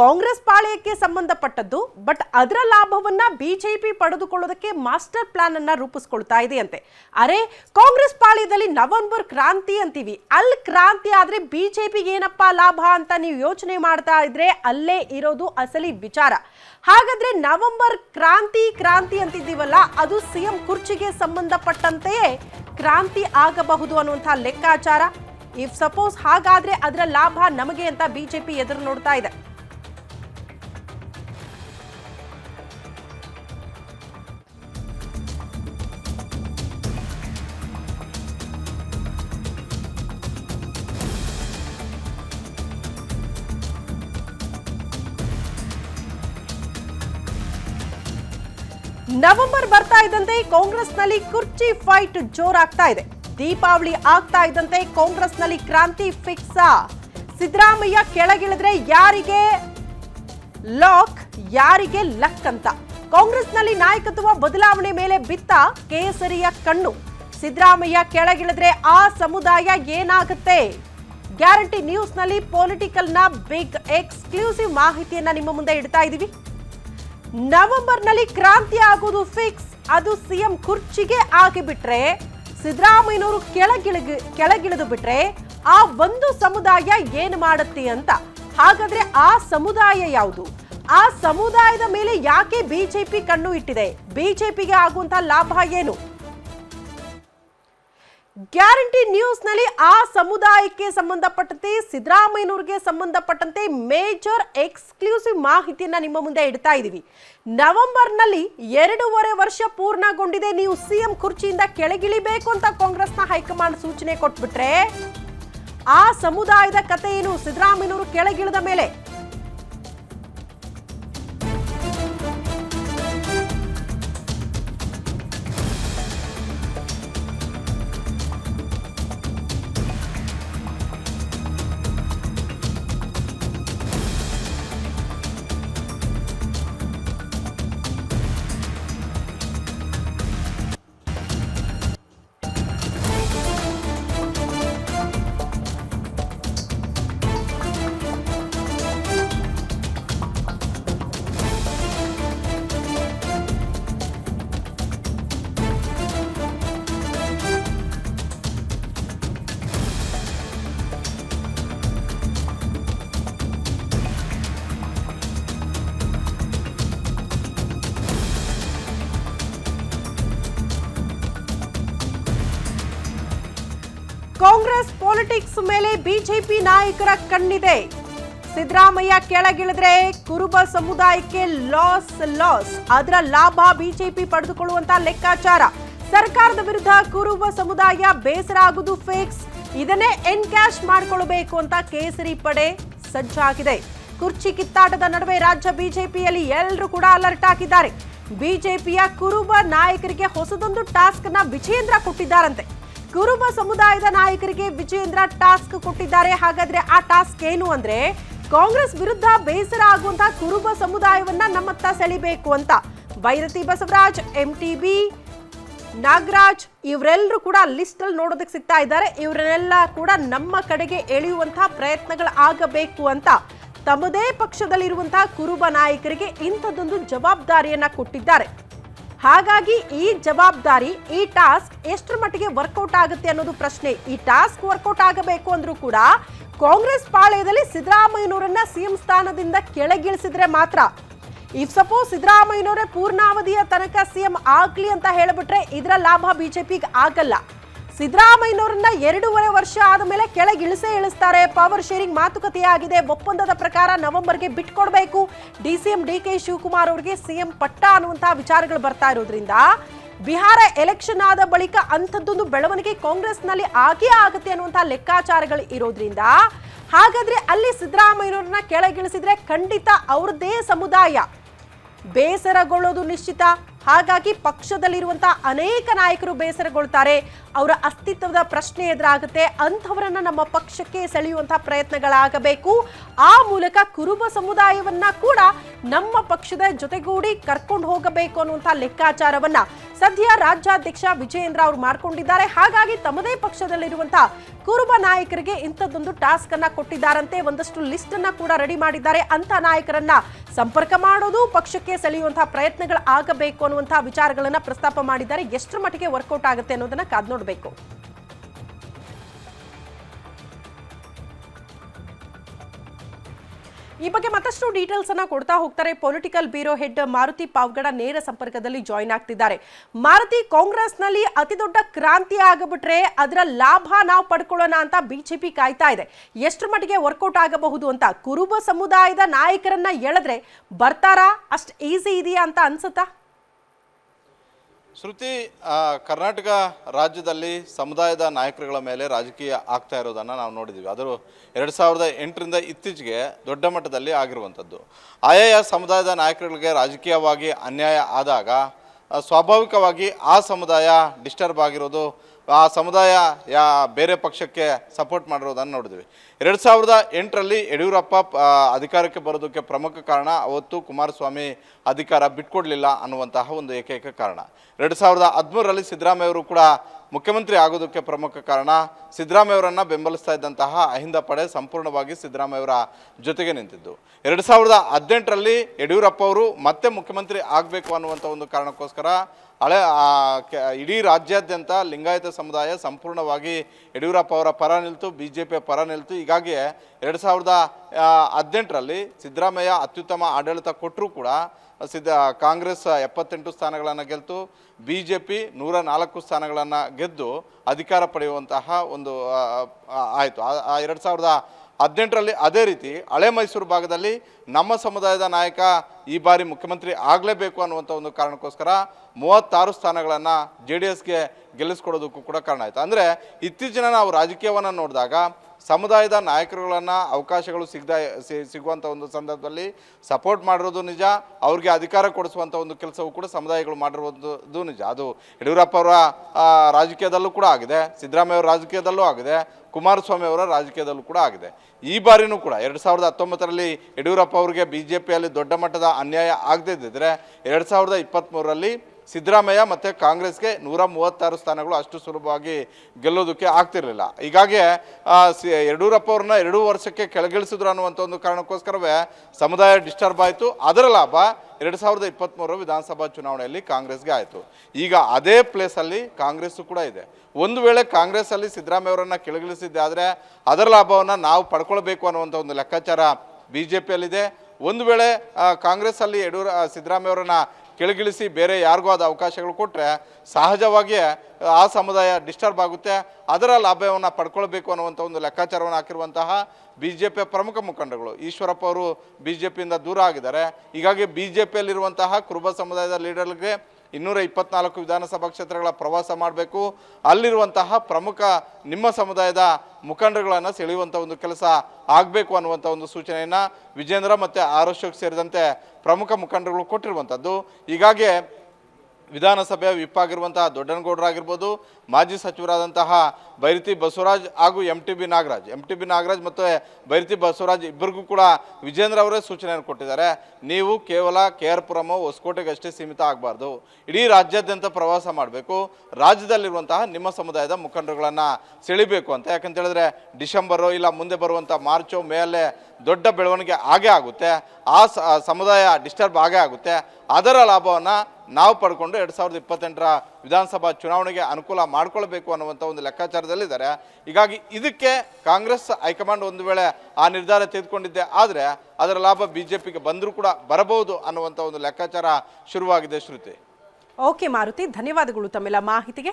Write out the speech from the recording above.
ಕಾಂಗ್ರೆಸ್ ಪಾಳೆಯಕ್ಕೆ ಸಂಬಂಧಪಟ್ಟದ್ದು ಬಟ್ ಅದರ ಲಾಭವನ್ನ ಬಿಜೆಪಿ ಪಡೆದುಕೊಳ್ಳೋದಕ್ಕೆ ಮಾಸ್ಟರ್ ಪ್ಲಾನ್ ಅನ್ನ ರೂಪಿಸ್ಕೊಳ್ತಾ ಇದೆಯಂತೆ. ಅರೆ, ಕಾಂಗ್ರೆಸ್ ಪಾಳ್ಯದಲ್ಲಿ ನವೆಂಬರ್ ಕ್ರಾಂತಿ ಅಂತೀವಿ. ಅಲ್ಲಿ ಕ್ರಾಂತಿ ಆದ್ರೆ ಬಿಜೆಪಿಗೆ ಏನಪ್ಪಾ ಲಾಭ ಅಂತ ನೀವು ಯೋಚನೆ ಮಾಡ್ತಾ ಇದ್ರೆ ಅಲ್ಲೇ ಇರೋದು ಅಸಲಿ ವಿಚಾರ. ಹಾಗಾದ್ರೆ ನವೆಂಬರ್ ಕ್ರಾಂತಿ ಕ್ರಾಂತಿ ಅಂತಿದ್ದೀವಲ್ಲ, ಅದು ಸಿಎಂ ಕುರ್ಚಿಗೆ ಸಂಬಂಧಪಟ್ಟಂತೆಯೇ ಕ್ರಾಂತಿ ಆಗಬಹುದು ಅನ್ನುವಂತಹ ಲೆಕ್ಕಾಚಾರ. ಇಫ್ ಸಪೋಸ್ ಹಾಗಾದ್ರೆ ಅದರ ಲಾಭ ನಮಗೆ ಅಂತ ಬಿಜೆಪಿ ಎದುರು ನೋಡ್ತಾ ಇದೆ. ನವೆಂಬರ್ ಬರ್ತಾ ಇದ್ದಂತೆ ಕಾಂಗ್ರೆಸ್ನಲ್ಲಿ ಕುರ್ಚಿ ಫೈಟ್ ಜೋರಾಗ್ತಾ ಇದೆ. ದೀಪಾವಳಿ ಆಗ್ತಾ ಇದ್ದಂತೆ ಕಾಂಗ್ರೆಸ್ನಲ್ಲಿ ಕ್ರಾಂತಿ ಫಿಕ್ಸ್. ಸಿದ್ದರಾಮಯ್ಯ ಕೆಳಗಿಳಿದ್ರೆ ಯಾರಿಗೆ ಲಾಕ್, ಯಾರಿಗೆ ಲಕ್ ಅಂತ. ಕಾಂಗ್ರೆಸ್ನಲ್ಲಿ ನಾಯಕತ್ವ ಬದಲಾವಣೆ ಮೇಲೆ ಬಿತ್ತ ಕೇಸರಿಯ ಕಣ್ಣು. ಸಿದ್ದರಾಮಯ್ಯ ಕೆಳಗಿಳಿದ್ರೆ ಆ ಸಮುದಾಯ ಏನಾಗುತ್ತೆ? ಗ್ಯಾರಂಟಿ ನ್ಯೂಸ್ನಲ್ಲಿ ಪೊಲಿಟಿಕಲ್ನ ಬಿಗ್ ಎಕ್ಸ್ಕ್ಲೂಸಿವ್ ಮಾಹಿತಿಯನ್ನ ನಿಮ್ಮ ಮುಂದೆ ಇಡ್ತಾ ಇದ್ದೀವಿ ನವೆಂಬರ್ನಲ್ಲಿ ಕ್ರಾಂತಿ ಆಗೋದು ಫಿಕ್ಸ್ ಅದು ಸಿಎಂ ಕುರ್ಚಿಗೆ ಆಗಿಬಿಟ್ರೆ ಸಿದ್ದರಾಮಯ್ಯನವರು ಕೆಳಗಿಳಿಗ, ಕೆಳಗಿಳಿದು ಬಿಟ್ರೆ, ಆ ಒಂದು ಸಮುದಾಯ ಏನು ಮಾಡುತ್ತೆ ಅಂತ. ಹಾಗಾದ್ರೆ ಆ ಸಮುದಾಯ ಯಾವುದು? ಆ ಸಮುದಾಯದ ಮೇಲೆ ಯಾಕೆ ಬಿಜೆಪಿ ಕಣ್ಣು ಇಟ್ಟಿದೆ? ಬಿಜೆಪಿಗೆ ಆಗುವಂತಹ ಲಾಭ ಏನು? ಗ್ಯಾರಂಟಿ ನ್ಯೂಸ್ನಲ್ಲಿ ಆ ಸಮುದಾಯಕ್ಕೆ ಸಂಬಂಧಪಟ್ಟಂತೆ, ಸಿದ್ದರಾಮಯ್ಯನವ್ರಿಗೆ ಸಂಬಂಧಪಟ್ಟಂತೆ ಮೇಜರ್ ಎಕ್ಸ್ಕ್ಲೂಸಿವ್ ಮಾಹಿತಿಯನ್ನ ನಿಮ್ಮ ಮುಂದೆ ಇಡ್ತಾ ಇದ್ದೀವಿ ನವೆಂಬರ್ನಲ್ಲಿ ಎರಡೂವರೆ ವರ್ಷ ಪೂರ್ಣಗೊಂಡಿದೆ. ನೀವು ಸಿಎಂ ಕುರ್ಚಿಯಿಂದ ಕೆಳಗಿಳಿಬೇಕು ಅಂತ ಕಾಂಗ್ರೆಸ್ನ ಹೈಕಮಾಂಡ್ ಸೂಚನೆ ಕೊಟ್ಬಿಟ್ರೆ, ಆ ಸಮುದಾಯದ ಕತೆ ಏನು ಸಿದ್ದರಾಮಯ್ಯನವರು ಕೆಳಗಿಳಿದ ಮೇಲೆ ಕಾಂಗ್ರೆಸ್ ಪಾಲಿಟಿಕ್ಸ್ ಮೇಲೆ ಬಿಜೆಪಿ ನಾಯಕರ ಕಣ್ಣಿದೆ. ಸಿದ್ದರಾಮಯ್ಯ ಕೆಳಗಿಳಿದ್ರೆ ಕುರುಬ ಸಮುದಾಯಕ್ಕೆ ಲಾಸ್ ಲಾಸ್ ಅದರ ಲಾಭ ಬಿಜೆಪಿ ಪಡೆದುಕೊಳ್ಳುವಂತ ಲೆಕ್ಕಾಚಾರ. ಸರ್ಕಾರದ ವಿರುದ್ಧ ಕುರುಬ ಸಮುದಾಯ ಬೇಸರ ಆಗುವುದು ಫೇಕ್ಸ್ ಇದನ್ನೇ ಎನ್ಕ್ಯಾಶ್ ಮಾಡಿಕೊಳ್ಳಬೇಕು ಅಂತ ಕೇಸರಿ ಪಡೆ ಸಜ್ಜಾಗಿದೆ. ಕುರ್ಚಿ ಕಿತ್ತಾಟದ ನಡುವೆ ರಾಜ್ಯ ಬಿಜೆಪಿಯಲ್ಲಿ ಎಲ್ಲರೂ ಕೂಡ ಅಲರ್ಟ್ ಆಗಿದ್ದಾರೆ ಬಿಜೆಪಿಯ ಕುರುಬ ನಾಯಕರಿಗೆ ಹೊಸದೊಂದು ಟಾಸ್ಕ್ನ ವಿಜೇಂದ್ರ ಕೊಟ್ಟಿದ್ದಾರಂತೆ. ಕುರುಬ ಸಮುದಾಯದ ನಾಯಕರಿಗೆ ವಿಜಯೇಂದ್ರ ಟಾಸ್ಕ್ ಕೊಟ್ಟಿದ್ದಾರೆ. ಹಾಗಾದ್ರೆ ಆ ಟಾಸ್ಕ್ ಏನು ಅಂದ್ರೆ, ಕಾಂಗ್ರೆಸ್ ವಿರುದ್ಧ ಬೇಸರ ಆಗುವಂತ ಕುರುಬ ಸಮುದಾಯವನ್ನ ನಮ್ಮತ್ತ ಸೆಳಿಬೇಕು ಅಂತ. ಭೈರತಿ ಬಸವರಾಜ್ ಎಂ ಎಂಟಿಬಿ ನಾಗರಾಜ್ ಇವರೆಲ್ಲರೂ ಕೂಡ ಲಿಸ್ಟ್ ಅಲ್ಲಿ ನೋಡೋದಕ್ಕೆ ಸಿಗ್ತಾ ಇದ್ದಾರೆ. ಇವರೆಲ್ಲ ಕೂಡ ನಮ್ಮ ಕಡೆಗೆ ಎಳೆಯುವಂತಹ ಪ್ರಯತ್ನಗಳು ಆಗಬೇಕು ಅಂತ. ತಮ್ಮದೇ ಪಕ್ಷದಲ್ಲಿರುವಂತಹ ಕುರುಬ ನಾಯಕರಿಗೆ ಇಂಥದ್ದೊಂದು ಜವಾಬ್ದಾರಿಯನ್ನ ಕೊಟ್ಟಿದ್ದಾರೆ. ಹಾಗಾಗಿ ಈ ಜವಾಬ್ದಾರಿ, ಈ ಟಾಸ್ಕ್ ಎಷ್ಟರ ಮಟ್ಟಿಗೆ ವರ್ಕೌಟ್ ಆಗುತ್ತೆ ಅನ್ನೋದು ಪ್ರಶ್ನೆ. ಈ ಟಾಸ್ಕ್ ವರ್ಕೌಟ್ ಆಗಬೇಕು ಅಂದ್ರೂ ಕೂಡ ಕಾಂಗ್ರೆಸ್ ಪಾಳೆಯದಲ್ಲಿ ಸಿದ್ದರಾಮಯ್ಯನವರನ್ನ ಸಿಎಂ ಸ್ಥಾನದಿಂದ ಕೆಳಗಿಳಿಸಿದ್ರೆ ಮಾತ್ರ. ಇಫ್ ಸಪೋಸ್ ಸಿದ್ದರಾಮಯ್ಯನವರೇ ಪೂರ್ಣಾವಧಿಯ ತನಕ ಸಿಎಂ ಆಗ್ಲಿ ಅಂತ ಹೇಳಿಬಿಟ್ರೆ ಇದರ ಲಾಭ ಬಿಜೆಪಿಗೆ ಆಗಲ್ಲ. ಸಿದ್ದರಾಮಯ್ಯನವರನ್ನ ಎರಡೂವರೆ ವರ್ಷ ಆದ ಮೇಲೆ ಕೆಳಗೆ ಇಳಿಸೇ ಇಳಿಸ್ತಾರೆ. ಪವರ್ ಶೇರಿಂಗ್ ಮಾತುಕತೆ ಆಗಿದೆ ಒಪ್ಪಂದದ ಪ್ರಕಾರ ನವೆಂಬರ್ಗೆ ಬಿಟ್ಕೊಡ್ಬೇಕು D C M D K Shivakumar ಅವರಿಗೆ ಸಿಎಂ ಪಟ್ಟ ಅನ್ನುವಂತಹ ವಿಚಾರಗಳು ಬರ್ತಾ ಇರೋದ್ರಿಂದ ಬಿಹಾರ ಎಲೆಕ್ಷನ್ ಆದ ಬಳಿಕ ಅಂಥದ್ದೊಂದು ಬೆಳವಣಿಗೆ ಕಾಂಗ್ರೆಸ್ನಲ್ಲಿ ಆಗೇ ಆಗುತ್ತೆ ಅನ್ನುವಂತಹ ಲೆಕ್ಕಾಚಾರಗಳು ಇರೋದ್ರಿಂದ ಹಾಗಾದ್ರೆ ಅಲ್ಲಿ ಸಿದ್ದರಾಮಯ್ಯನವ್ರನ್ನ ಕೆಳಗಿಳಿಸಿದ್ರೆ ಖಂಡಿತ ಅವ್ರದ್ದೇ ಸಮುದಾಯ ಬೇಸರಗೊಳ್ಳೋದು ನಿಶ್ಚಿತ. ಹಾಗಾಗಿ ಪಕ್ಷದಲ್ಲಿರುವಂತಹ ಅನೇಕ ನಾಯಕರು ಬೇಸರಗೊಳ್ತಾರೆ. ಅವರ ಅಸ್ತಿತ್ವದ ಪ್ರಶ್ನೆ ಎದುರಾಗುತ್ತೆ. ಅಂಥವರನ್ನ ನಮ್ಮ ಪಕ್ಷಕ್ಕೆ ಸೆಳೆಯುವಂತಹ ಪ್ರಯತ್ನಗಳಾಗಬೇಕು. ಆ ಮೂಲಕ ಕುರುಬ ಸಮುದಾಯವನ್ನ ಕೂಡ ನಮ್ಮ ಪಕ್ಷದ ಜೊತೆಗೂಡಿ ಕರ್ಕೊಂಡು ಹೋಗಬೇಕು ಅನ್ನುವಂತಹ ಲೆಕ್ಕಾಚಾರವನ್ನ ಸದ್ಯ ರಾಜ್ಯಾಧ್ಯಕ್ಷ ವಿಜಯೇಂದ್ರ ಅವರು ಮಾಡ್ಕೊಂಡಿದ್ದಾರೆ. ಹಾಗಾಗಿ ತಮ್ಮದೇ ಪಕ್ಷದಲ್ಲಿರುವಂತಹ ಕುರುಬ ನಾಯಕರಿಗೆ ಇಂಥದ್ದೊಂದು ಟಾಸ್ಕ್ ಅನ್ನ ಕೊಟ್ಟಿದ್ದಾರಂತೆ. ಒಂದಷ್ಟು ಲಿಸ್ಟ್ ಅನ್ನ ಕೂಡ ರೆಡಿ ಮಾಡಿದ್ದಾರೆ. ಅಂತ ನಾಯಕರನ್ನ ಸಂಪರ್ಕ ಮಾಡೋದು ಪಕ್ಷಕ್ಕೆ ಸೆಳೆಯುವಂತಹ ಪ್ರಯತ್ನಗಳು ಆಗಬೇಕು ಅನ್ನುವಂತಹ ವಿಚಾರಗಳನ್ನ ಪ್ರಸ್ತಾಪ ಮಾಡಿದ್ದಾರೆ. ಎಷ್ಟರ ಮಟ್ಟಿಗೆ ವರ್ಕೌಟ್ ಆಗುತ್ತೆ ಅನ್ನೋದನ್ನ ಕಾದ್ ನೋಡಬೇಕು. ಈ ಬಗ್ಗೆ ಮತ್ತಷ್ಟು ಡೀಟೇಲ್ಸ್ ಅನ್ನ ಕೊಡ್ತಾ ಹೋಗ್ತಾರೆ. Political bureau head Maruti Pavagada ನೇರ ಸಂಪರ್ಕದಲ್ಲಿ ಜಾಯಿನ್ ಆಗ್ತಿದ್ದಾರೆ. ಮಾರುತಿ, ಕಾಂಗ್ರೆಸ್ನಲ್ಲಿ ಅತಿ ದೊಡ್ಡ ಕ್ರಾಂತಿ ಆಗಬಿಟ್ರೆ ಅದರ ಲಾಭ ನಾವು ಪಡ್ಕೊಳ್ಳೋಣ ಅಂತ ಬಿಜೆಪಿ ಕಾಯ್ತಾ ಇದೆ. ಎಷ್ಟರ ಮಟ್ಟಿಗೆ ವರ್ಕೌಟ್ ಆಗಬಹುದು ಅಂತ ಕುರುಬ ಸಮುದಾಯದ ನಾಯಕರನ್ನ ಎಳೆದ್ರೆ ಬರ್ತಾರಾ? ಅಷ್ಟು ಈಸಿ ಇದೆಯಾ ಅಂತ ಅನ್ಸುತ್ತಾ? ಶ್ರುತಿ ಕರ್ನಾಟಕ ರಾಜ್ಯದಲ್ಲಿ ಸಮುದಾಯದ ನಾಯಕರುಗಳ ಮೇಲೆ ರಾಜಕೀಯ ಆಗ್ತಾ ಇರೋದನ್ನು ನಾವು ನೋಡಿದ್ದೀವಿ ಅದು ಎರಡು ಸಾವಿರದ ಎಂಟರಿಂದ ಇತ್ತೀಚೆಗೆ ದೊಡ್ಡ ಮಟ್ಟದಲ್ಲಿ ಆಗಿರುವಂಥದ್ದು. ಆಯಾಯ ಸಮುದಾಯದ ನಾಯಕರುಗಳಿಗೆ ರಾಜಕೀಯವಾಗಿ ಅನ್ಯಾಯ ಆದಾಗ ಸ್ವಾಭಾವಿಕವಾಗಿ ಆ ಸಮುದಾಯ ಡಿಸ್ಟರ್ಬ್ ಆಗಿರೋದು ಆ ಸಮುದಾಯ ಯಾ ಬೇರೆ ಪಕ್ಷಕ್ಕೆ ಸಪೋರ್ಟ್ ಮಾಡಿರೋದನ್ನು ನೋಡಿದ್ವಿ. ಎರಡು ಸಾವಿರದ ಎಂಟರಲ್ಲಿ ಯಡಿಯೂರಪ್ಪ ಅಧಿಕಾರಕ್ಕೆ ಬರೋದಕ್ಕೆ ಪ್ರಮುಖ ಕಾರಣ ಅವತ್ತು ಕುಮಾರಸ್ವಾಮಿ ಅಧಿಕಾರ ಬಿಟ್ಕೊಡ್ಲಿಲ್ಲ ಅನ್ನುವಂತಹ ಒಂದು ಏಕೈಕ ಕಾರಣ. ಎರಡು ಸಾವಿರದ ಹದಿಮೂರರಲ್ಲಿ ಸಿದ್ದರಾಮಯ್ಯವರು ಕೂಡ ಮುಖ್ಯಮಂತ್ರಿ ಆಗೋದಕ್ಕೆ ಪ್ರಮುಖ ಕಾರಣ ಸಿದ್ದರಾಮಯ್ಯವರನ್ನು ಬೆಂಬಲಿಸ್ತಾ ಇದ್ದಂತಹ ಅಹಿಂದ ಪಡೆ ಸಂಪೂರ್ಣವಾಗಿ ಸಿದ್ದರಾಮಯ್ಯವರ ಜೊತೆಗೆ ನಿಂತಿದ್ದು. ಎರಡು ಸಾವಿರದ ಹದಿನೆಂಟರಲ್ಲಿ ಯಡಿಯೂರಪ್ಪ ಅವರು ಮತ್ತೆ ಮುಖ್ಯಮಂತ್ರಿ ಆಗಬೇಕು ಅನ್ನುವಂಥ ಒಂದು ಕಾರಣಕ್ಕೋಸ್ಕರ ಹಳೆ ಇಡೀ ರಾಜ್ಯಾದ್ಯಂತ ಲಿಂಗಾಯತ ಸಮುದಾಯ ಸಂಪೂರ್ಣವಾಗಿ ಯಡಿಯೂರಪ್ಪ ಅವರ ಪರ ನಿಲ್ತು ಬಿ ಜೆ ಪಿಯ ಪರ ನಿಲ್ತು. ಹೀಗಾಗಿ ಎರಡು ಸಾವಿರದ ಹದಿನೆಂಟರಲ್ಲಿ ಸಿದ್ದರಾಮಯ್ಯ ಅತ್ಯುತ್ತಮ ಆಡಳಿತ ಕೊಟ್ಟರೂ ಕೂಡ ಸಿದ್ದ ಕಾಂಗ್ರೆಸ್ ಎಪ್ಪತ್ತೆಂಟು ಸ್ಥಾನಗಳನ್ನು ಗೆಲ್ತು ಬಿ ಜೆ ಪಿ ನೂರ ನಾಲ್ಕು ಸ್ಥಾನಗಳನ್ನು ಗೆದ್ದು ಅಧಿಕಾರ ಪಡೆಯುವಂತಹ ಒಂದು ಆಯಿತು. ಎರಡು ಸಾವಿರದ ಹದಿನೆಂಟರಲ್ಲಿ ಅದೇ ರೀತಿ ಹಳೆ ಮೈಸೂರು ಭಾಗದಲ್ಲಿ ನಮ್ಮ ಸಮುದಾಯದ ನಾಯಕ ಈ ಬಾರಿ ಮುಖ್ಯಮಂತ್ರಿ ಆಗಲೇಬೇಕು ಅನ್ನುವಂಥ ಒಂದು ಕಾರಣಕ್ಕೋಸ್ಕರ ಮೂವತ್ತಾರು ಸ್ಥಾನಗಳನ್ನು ಜೆ ಡಿ ಎಸ್ಗೆ ಗೆಲ್ಲಿಸ್ಕೊಡೋದಕ್ಕೂ ಕೂಡ ಕಾರಣ ಆಯಿತು. ಅಂದರೆ ಇತ್ತೀಚಿನ ನಾವು ರಾಜಕೀಯವನ್ನು ನೋಡಿದಾಗ ಸಮುದಾಯದ ನಾಯಕರುಗಳನ್ನು ಅವಕಾಶಗಳು ಸಿಗದ ಸಿಗುವಂಥ ಒಂದು ಸಂದರ್ಭದಲ್ಲಿ ಸಪೋರ್ಟ್ ಮಾಡಿರೋದು ನಿಜ, ಅವ್ರಿಗೆ ಅಧಿಕಾರ ಕೊಡಿಸುವಂಥ ಒಂದು ಕೆಲಸವೂ ಕೂಡ ಸಮುದಾಯಗಳು ಮಾಡಿರುವುದು ನಿಜ. ಅದು ಯಡಿಯೂರಪ್ಪ ಅವರ ರಾಜಕೀಯದಲ್ಲೂ ಕೂಡ ಆಗಿದೆ, ಸಿದ್ದರಾಮಯ್ಯ ಅವರ ರಾಜಕೀಯದಲ್ಲೂ ಆಗಿದೆ, ಕುಮಾರಸ್ವಾಮಿ ಅವರ ರಾಜಕೀಯದಲ್ಲೂ ಕೂಡ ಆಗಿದೆ. ಈ ಬಾರಿನೂ ಕೂಡ ಎರಡು ಸಾವಿರದ ಹತ್ತೊಂಬತ್ತರಲ್ಲಿ ಯಡಿಯೂರಪ್ಪ ಅವರಿಗೆ ಬಿ ಜೆ ಪಿಯಲ್ಲಿ ದೊಡ್ಡ ಮಟ್ಟದ ಅನ್ಯಾಯ ಆಗದೇ ಇದ್ದಿದ್ರೆ ಎರಡು ಸಾವಿರದ ಇಪ್ಪತ್ತ್ಮೂರರಲ್ಲಿ ಸಿದ್ದರಾಮಯ್ಯ ಮತ್ತು ಕಾಂಗ್ರೆಸ್ಗೆ ನೂರ ಮೂವತ್ತಾರು ಸ್ಥಾನಗಳು ಅಷ್ಟು ಸುಲಭವಾಗಿ ಗೆಲ್ಲೋದಕ್ಕೆ ಆಗ್ತಿರಲಿಲ್ಲ. ಹೀಗಾಗಿ ಸಿ, ಯಡಿಯೂರಪ್ಪ ಅವ್ರನ್ನ ಎರಡೂ ವರ್ಷಕ್ಕೆ ಕೆಳಗಿಳಿಸಿದ್ರು ಅನ್ನುವಂಥ ಒಂದು ಕಾರಣಕ್ಕೋಸ್ಕರವೇ ಸಮುದಾಯ ಡಿಸ್ಟರ್ಬ್ ಆಯಿತು. ಅದರ ಲಾಭ ಎರಡು ಸಾವಿರದ ಇಪ್ಪತ್ತ್ಮೂರು ವಿಧಾನಸಭಾ ಚುನಾವಣೆಯಲ್ಲಿ ಕಾಂಗ್ರೆಸ್ಗೆ ಆಯಿತು. ಈಗ ಅದೇ ಪ್ಲೇಸಲ್ಲಿ ಕಾಂಗ್ರೆಸ್ಸು ಕೂಡ ಇದೆ. ಒಂದು ವೇಳೆ ಕಾಂಗ್ರೆಸ್ಸಲ್ಲಿ ಸಿದ್ದರಾಮಯ್ಯ ಅವರನ್ನು ಕೆಳಗಿಳಿಸಿದ್ದೆ ಆದರೆ ಅದರ ಲಾಭವನ್ನು ನಾವು ಪಡ್ಕೊಳ್ಬೇಕು ಅನ್ನುವಂಥ ಒಂದು ಲೆಕ್ಕಾಚಾರ ಬಿ ಜೆ ಪಿಯಲ್ಲಿದೆ ಒಂದು ವೇಳೆ ಕಾಂಗ್ರೆಸ್ಸಲ್ಲಿ ಯಡಿಯೂರ, ಸಿದ್ದರಾಮಯ್ಯ ಅವರನ್ನ ಕೆಳಗಿಳಿಸಿ ಬೇರೆ ಯಾರಿಗೂ ಆದ ಅವಕಾಶಗಳು ಕೊಟ್ಟರೆ ಸಹಜವಾಗಿಯೇ ಆ ಸಮುದಾಯ ಡಿಸ್ಟರ್ಬ್ ಆಗುತ್ತೆ. ಅದರ ಲಾಭವನ್ನು ಪಡ್ಕೊಳ್ಬೇಕು ಅನ್ನುವಂಥ ಒಂದು ಲೆಕ್ಕಾಚಾರವನ್ನು ಹಾಕಿರುವಂತಹ ಬಿ ಜೆ ಪಿಯ ಪ್ರಮುಖ ಮುಖಂಡಗಳು ಈಶ್ವರಪ್ಪ ಅವರು ಬಿ ಜೆ ಪಿಯಿಂದ ದೂರ ಆಗಿದ್ದಾರೆ. ಹೀಗಾಗಿ ಬಿ ಜೆ ಪಿಯಲ್ಲಿರುವಂತಹ ಕುರುಬ ಸಮುದಾಯದ ಲೀಡರ್ಗೆ ಇನ್ನೂರ ಇಪ್ಪತ್ನಾಲ್ಕು ವಿಧಾನಸಭಾ ಕ್ಷೇತ್ರಗಳ ಪ್ರವಾಸ ಮಾಡಬೇಕು. ಅಲ್ಲಿರುವಂತಹ ಪ್ರಮುಖ ನಿಮ್ಮ ಸಮುದಾಯದ ಮುಖಂಡರುಗಳನ್ನು ಸೆಳೆಯುವಂಥ ಒಂದು ಕೆಲಸ ಆಗಬೇಕು ಅನ್ನುವಂಥ ಒಂದು ಸೂಚನೆಯನ್ನು ವಿಜೇಂದ್ರ ಮತ್ತು ಆರ್ ಅಶೋಕ್ ಸೇರಿದಂತೆ ಪ್ರಮುಖ ಮುಖಂಡರುಗಳು ಕೊಟ್ಟಿರುವಂಥದ್ದು ಹೀಗಾಗಿ ವಿಧಾನಸಭೆಯ ವಿಪ್ ಆಗಿರುವಂತಹ ದೊಡ್ಡನಗೌಡರಾಗಿರ್ಬೋದು ಮಾಜಿ ಸಚಿವರಾದಂತಹ ಬೈರತಿ ಬಸವರಾಜ್ ಹಾಗೂ M T B Nagaraj. M T B Nagaraj ಮತ್ತು ಬೈರತಿ ಬಸವರಾಜ್ ಇಬ್ಬರಿಗೂ ಕೂಡ ವಿಜೇಂದ್ರ ಅವರೇ ಸೂಚನೆಯನ್ನು ಕೊಟ್ಟಿದ್ದಾರೆ. ನೀವು ಕೇವಲ ಕೆ ಆರ್ ಪುರಮ ಹೊಸಕೋಟೆಗಷ್ಟೇ ಸೀಮಿತ ಆಗಬಾರ್ದು. ಇಡೀ ರಾಜ್ಯಾದ್ಯಂತ ಪ್ರವಾಸ ಮಾಡಬೇಕು. ರಾಜ್ಯದಲ್ಲಿರುವಂತಹ ನಿಮ್ಮ ಸಮುದಾಯದ ಮುಖಂಡರುಗಳನ್ನು ಸೆಳಿಬೇಕು ಅಂತ. ಯಾಕಂತ ಹೇಳಿದ್ರೆ ಡಿಸೆಂಬರು ಇಲ್ಲ ಮುಂದೆ ಬರುವಂಥ ಮಾರ್ಚು ಮೇಲೆ ದೊಡ್ಡ ಬೆಳವಣಿಗೆ ಆಗೇ ಆಗುತ್ತೆ. ಆ ಸಮುದಾಯ ಡಿಸ್ಟರ್ಬ್ ಆಗೇ ಆಗುತ್ತೆ. ಅದರ ಲಾಭವನ್ನು ನಾವು ಪಡ್ಕೊಂಡು ಎರಡು ಸಾವಿರದ ಇಪ್ಪತ್ತೆಂಟರ ವಿಧಾನಸಭಾ ಚುನಾವಣೆಗೆ ಅನುಕೂಲ ಮಾಡಿಕೊಳ್ಬೇಕು ಅನ್ನುವಂಥ ಒಂದು ಲೆಕ್ಕಾಚಾರದಲ್ಲಿದ್ದಾರೆ ಹೀಗಾಗಿ ಇದಕ್ಕೆ ಕಾಂಗ್ರೆಸ್ ಹೈಕಮಾಂಡ್ ಒಂದು ವೇಳೆ ಆ ನಿರ್ಧಾರ ತೆಗೆದುಕೊಂಡಿದ್ದೆ ಆದರೆ ಅದರ ಲಾಭ ಬಿ ಜೆ ಬಂದರೂ ಕೂಡ ಬರಬಹುದು ಅನ್ನುವಂಥ ಒಂದು ಲೆಕ್ಕಾಚಾರ ಶುರುವಾಗಿದೆ ಶ್ರುತಿ. ಓಕೆ ಮಾರುತಿ, ಧನ್ಯವಾದಗಳು ತಮ್ಮೆಲ್ಲ ಮಾಹಿತಿಗೆ.